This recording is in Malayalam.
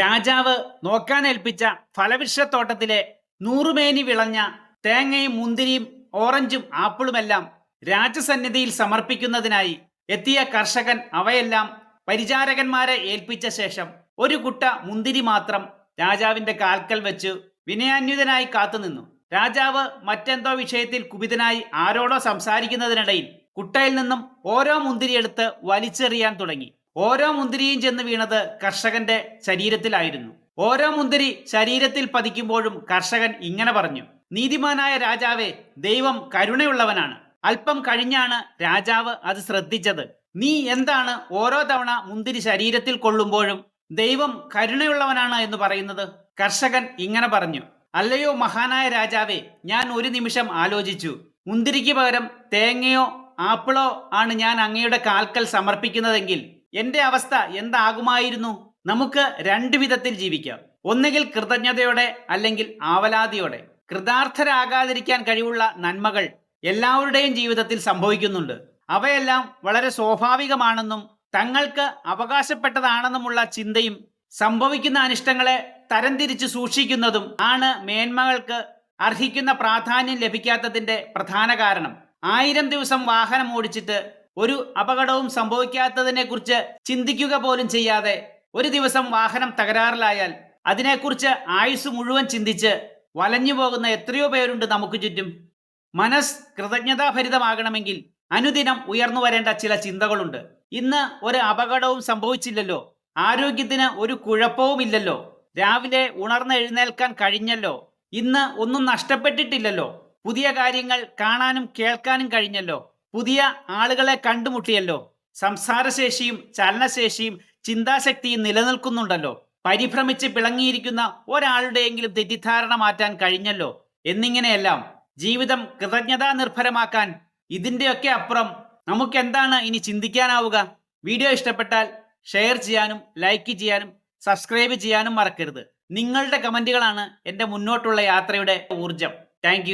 രാജാവ് നോക്കാൻ നോക്കാനേൽപ്പിച്ച ഫലവൃക്ഷത്തോട്ടത്തിലെ നൂറുമേനി വിളഞ്ഞ തേങ്ങയും മുന്തിരിയും ഓറഞ്ചും ആപ്പിളുമെല്ലാം രാജസന്നിധിയിൽ സമർപ്പിക്കുന്നതിനായി എത്തിയ കർഷകൻ അവയെല്ലാം പരിചാരകന്മാരെ ഏൽപ്പിച്ച ശേഷം ഒരു കുട്ട മുന്തിരി മാത്രം രാജാവിന്റെ കാൽക്കൽ വെച്ച് വിനയാന്വിതനായി കാത്തുനിന്നു. രാജാവ് മറ്റെന്തോ വിഷയത്തിൽ കുപിതനായി ആരോടോ സംസാരിക്കുന്നതിനിടയിൽ കുട്ടയിൽ നിന്നും ഓരോ മുന്തിരിയെടുത്ത് വലിച്ചെറിയാൻ തുടങ്ങി. ഓരോ മുന്തിരിയും ചെന്ന് വീണത് കർഷകന്റെ ശരീരത്തിലായിരുന്നു. ഓരോ മുന്തിരി ശരീരത്തിൽ പതിക്കുമ്പോഴും കർഷകൻ ഇങ്ങനെ പറഞ്ഞു നീതിമാനായ രാജാവേ ദൈവം കരുണയുള്ളവനാണ്. അല്പം കഴിഞ്ഞാണ് രാജാവ് അത് ശ്രദ്ധിച്ചത്. നീ എന്താണ് ഓരോ തവണ മുന്തിരി ശരീരത്തിൽ കൊള്ളുമ്പോഴും ദൈവം കരുണയുള്ളവനാണ് എന്ന് പറയുന്നത്? കർഷകൻ ഇങ്ങനെ പറഞ്ഞു അല്ലയോ മഹാനായ രാജാവേ ഞാൻ ഒരു നിമിഷം ആലോചിച്ചു. മുന്തിരിക്ക് പകരം തേങ്ങയോ ആപ്പിളോ ആണ് ഞാൻ അങ്ങയുടെ കാൽക്കൽ സമർപ്പിക്കുന്നതെങ്കിൽ എന്റെ അവസ്ഥ എന്താകുമായിരുന്നു? നമുക്ക് രണ്ട് വിധത്തിൽ ജീവിക്കാം. ഒന്നുകിൽ കൃതജ്ഞതയോടെ അല്ലെങ്കിൽ ആവലാതിയോടെ. കൃതാർത്ഥരാകാതിരിക്കാൻ കഴിവുള്ള നന്മകൾ എല്ലാവരുടെയും ജീവിതത്തിൽ സംഭവിക്കുന്നുണ്ട്. അവയെല്ലാം വളരെ സ്വാഭാവികമാണെന്നും തങ്ങൾക്ക് അവകാശപ്പെട്ടതാണെന്നുമുള്ള ചിന്തയും സംഭവിക്കുന്ന അനിഷ്ടങ്ങളെ തരംതിരിച്ച് സൂക്ഷിക്കുന്നതും ആണ് മേന്മകൾക്ക് അർഹിക്കുന്ന പ്രാധാന്യം ലഭിക്കാത്തതിന്റെ പ്രധാന കാരണം. ആയിരം ദിവസം വാഹനം ഓടിച്ചിട്ട് ഒരു അപകടവും സംഭവിക്കാത്തതിനെ കുറിച്ച് ചിന്തിക്കുക പോലും ചെയ്യാതെ ഒരു ദിവസം വാഹനം തകരാറിലായാൽ അതിനെക്കുറിച്ച് ആയുസ് മുഴുവൻ ചിന്തിച്ച് വലഞ്ഞു പോകുന്ന എത്രയോ പേരുണ്ട് നമുക്ക് ചുറ്റും. മനസ് കൃതജ്ഞതാഭരിതമാകണമെങ്കിൽ അനുദിനം ഉയർന്നു വരേണ്ട ചില ചിന്തകളുണ്ട്. ഇന്ന് ഒരു അപകടവും സംഭവിച്ചില്ലല്ലോ. ആരോഗ്യത്തിന് ഒരു കുഴപ്പവുമില്ലല്ലോ രാവിലെ ഉണർന്ന് എഴുന്നേൽക്കാൻ കഴിഞ്ഞല്ലോ. ഇന്ന് ഒന്നും നഷ്ടപ്പെട്ടിട്ടില്ലല്ലോ. പുതിയ കാര്യങ്ങൾ കാണാനും കേൾക്കാനും കഴിഞ്ഞല്ലോ. പുതിയ ആളുകളെ കണ്ടുമുട്ടിയല്ലോ. സംസാരശേഷിയും ചലനശേഷിയും ചിന്താശക്തിയും നിലനിൽക്കുന്നുണ്ടല്ലോ. പരിഭ്രമിച്ച് പിളങ്ങിയിരിക്കുന്ന ഒരാളുടെയെങ്കിലും തെറ്റിദ്ധാരണ മാറ്റാൻ കഴിഞ്ഞല്ലോ. എന്നിങ്ങനെയെല്ലാം ജീവിതം കൃതജ്ഞതാ നിർഭരമാക്കാൻ ഇതിന്റെയൊക്കെ അപ്പുറം നമുക്കെന്താണ് ഇനി ചിന്തിക്കാനാവുക? വീഡിയോ ഇഷ്ടപ്പെട്ടാൽ ഷെയർ ചെയ്യാനും ലൈക്ക് ചെയ്യാനും സബ്സ്ക്രൈബ് ചെയ്യാനും മറക്കരുത്. നിങ്ങളുടെ കമന്റുകളാണ് എന്റെ മുന്നോട്ടുള്ള യാത്രയുടെ ഊർജം താങ്ക്